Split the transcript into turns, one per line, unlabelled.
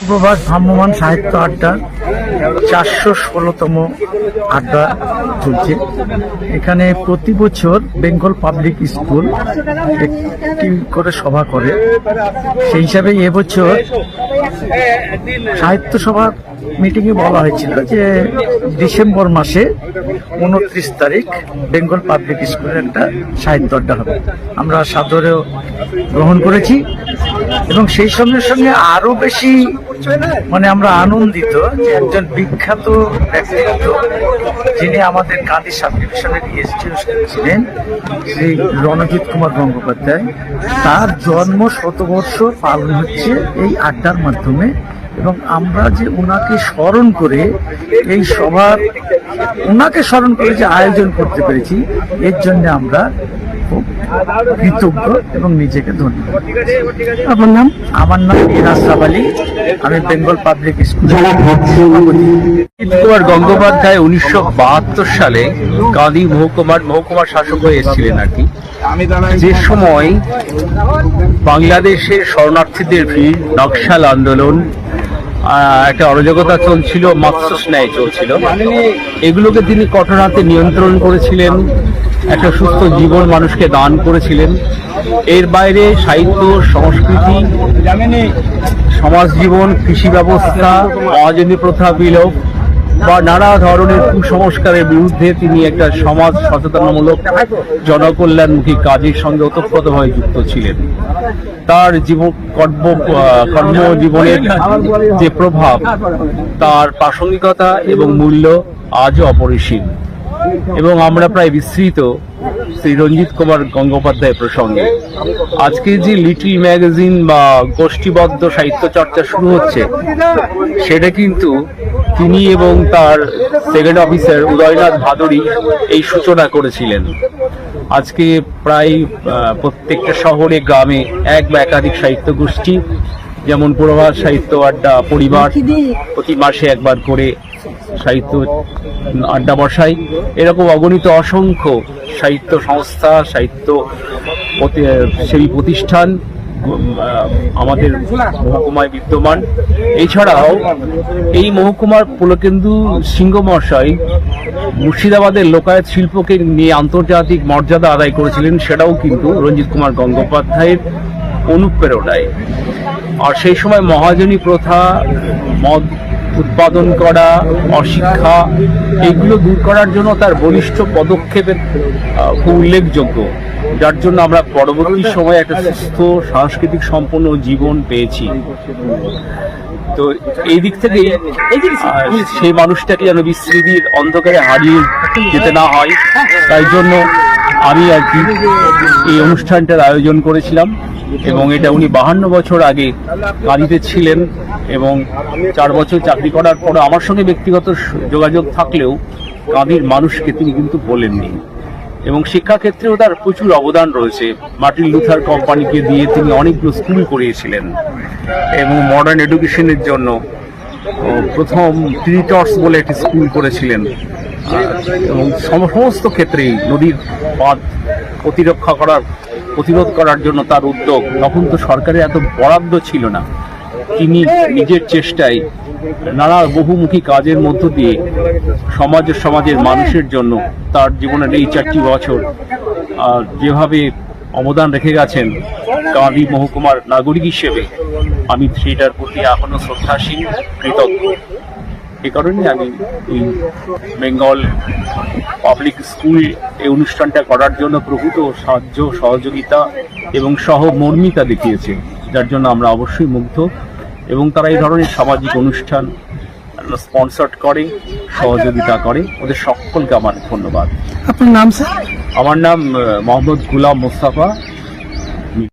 সুপ্রভাত ভ্রাম্যমান সাহিত্য আড্ডা চারশো ষোলোতম আড্ডা চলছে। এখানে প্রতি বছর বেঙ্গল পাবলিক স্কুল একটি করে সভা করে। সেই হিসাবে এবছর সাহিত্য সভার মিটিংয়ে বলা হয়েছিল যে ডিসেম্বর মাসে উনত্রিশ তারিখ বেঙ্গল পাবলিক স্কুলের একটা সাহিত্য আড্ডা হবে। আমরা সাদরেও গ্রহণ করেছি এবং সেই সঙ্গে সঙ্গে আরও বেশি মানে আমরা আনন্দিত যে একজন বিখ্যাত ব্যক্তিত্ব যিনি আমাদের কাঁদি সাব ছিলেন শ্রী রণজিৎ কুমার গঙ্গোপাধ্যায়। তার জন্ম শতবর্ষ পালন হচ্ছে এই আড্ডার মাধ্যমে এবং আমরা যে ওনাকে স্মরণ করে এই সভার ওনাকে স্মরণ করে যে আয়োজন করতে পেরেছি, এর জন্য আমরা খুব কৃতজ্ঞ এবং নিজেকে ধন্য।
আপনার নাম?
আমার নাম ইরাসাব আলী আমি বেঙ্গল পাবলিক স্কুল।
যারা
কুমার গঙ্গোপাধ্যায় উনিশশো বাহাত্তর সালে কাঁদি মহকুমার মহকুমার শাসক হয়ে এসেছিলেন আর কি। যে সময় বাংলাদেশের শরণার্থীদের ভিড় নকশাল আন্দোলন একটা অরাজকতা চলছিল মাস্টার্স ন্যায় চলছিল। এগুলোকে তিনি কঠোর হাতে নিয়ন্ত্রণ করেছিলেন, একটা সুস্থ জীবন মানুষকে দান করেছিলেন। এর বাইরে সাহিত্য, সংস্কৃতি, সমাজ জীবন, কৃষি ব্যবস্থা, মহাজনী প্রথা বিলোপ বা নানা ধরনের কুসংস্কারের বিরুদ্ধে তিনি একটা সমাজ সচেতনামূলক জনকল্যাণমুখী কাজের সঙ্গে ওতপ্রোতভাবে যুক্ত ছিলেন। তার জীবন কর্ম কর্মজীবনের যে প্রভাব, তার প্রাসঙ্গিকতা এবং মূল্য আজও অপরিসীম। এবং আমরা প্রায় বিস্তৃত শ্রী রঞ্জিত কুমার গঙ্গোপাধ্যায় প্রসঙ্গে। আজকে যে লিটল ম্যাগাজিন বা গোষ্ঠীবদ্ধ সাহিত্য চর্চা শুরু হচ্ছে, সেটা কিন্তু তিনি এবং তার সেকেন্ড অফিসার উদয়নাথ ভাদুরী এই সূচনা করেছিলেন। আজকে প্রায় প্রত্যেকটা শহরে, গ্রামে এক বা একাধিক সাহিত্য গোষ্ঠী, যেমন পূর্বাভাস সাহিত্য আড্ডা, পরিবার প্রতি মাসে একবার করে সাহিত্য আড্ডা বসাই এরকম অগণিত অসংখ্য সাহিত্য সংস্থা, সাহিত্য সেই প্রতিষ্ঠান আমাদের মহকুমায় বিদ্যমান। এছাড়াও এই মহকুমার পুলকেন্দু সিংহ মহাশয় মুর্শিদাবাদের লোকায়ত শিল্পকে নিয়ে আন্তর্জাতিক মর্যাদা আদায় করেছিলেন, সেটাও কিন্তু রঞ্জিত কুমার গঙ্গোপাধ্যায়ের অনুপ্রেরণায়। আর সেই সময় মহাজনী প্রথা, মদ উৎপাদন করা, অশিক্ষা, এগুলো দূর করার জন্য তার বলিষ্ঠ পদক্ষেপের উল্লেখযোগ্য। যার জন্য আমরা পরবর্তী সময়ে একটা সুস্থ, সাংস্কৃতিক সম্পন্ন জীবন পেয়েছি। তো এই দিক থেকে সেই মানুষটাকে যেন বিস্মৃতির অন্ধকারে হারিয়ে যেতে না হয়, তাই জন্য আমি আর কি এই অনুষ্ঠানটার আয়োজন করেছিলাম। এবং এটা উনি বাহান্ন বছর আগে কাঁদিতে ছিলেন এবং চার বছর চাকরি করার পর আমার সঙ্গে ব্যক্তিগত যোগাযোগ থাকলেও কাঁদির মানুষকে তিনি কিন্তু বলেননি। এবং শিক্ষাক্ষেত্রেও তার প্রচুর অবদান রয়েছে। মার্টিন লুথার কোম্পানিকে দিয়ে তিনি অনেকগুলো স্কুল করিয়েছিলেন এবং মডার্ন এডুকেশনের জন্য প্রথম ট্রিটর্স বলে একটি স্কুল করেছিলেন। এবং সম- সমস্ত ক্ষেত্রেই নদীর বাঁধ প্রতিরক্ষা করার প্রতিরোধ করার জন্য তার উদ্যোগ। তখন তো সরকারের এত বরাদ্দ ছিল না। তিনি নিজের চেষ্টায় নানা বহুমুখী কাজের মধ্য দিয়ে সমাজের সমাজের মানুষের জন্য তার জীবনের এই চারটি বছর যেভাবে অবদান রেখে গেছেন কাঁদি মহকুমার নাগরিক হিসেবে, আমি সেটার প্রতি এখনও শ্রদ্ধাশীল, কৃতজ্ঞ। এ কারণে আমি এই বেঙ্গল পাবলিক স্কুল এই অনুষ্ঠানটা করার জন্য প্রভূত সাহায্য সহযোগিতা এবং সহমর্মিতা দেখিয়েছে যার জন্য আমরা অবশ্যই মুগ্ধ এবং তারা এই ধরনের সামাজিক অনুষ্ঠান স্পন্সর করে সহযোগিতা করে। ওদের সকলকে আমার ধন্যবাদ।
আপনার নাম স্যার?
আমার নাম মোহাম্মদ গুলাম মোস্তাফা।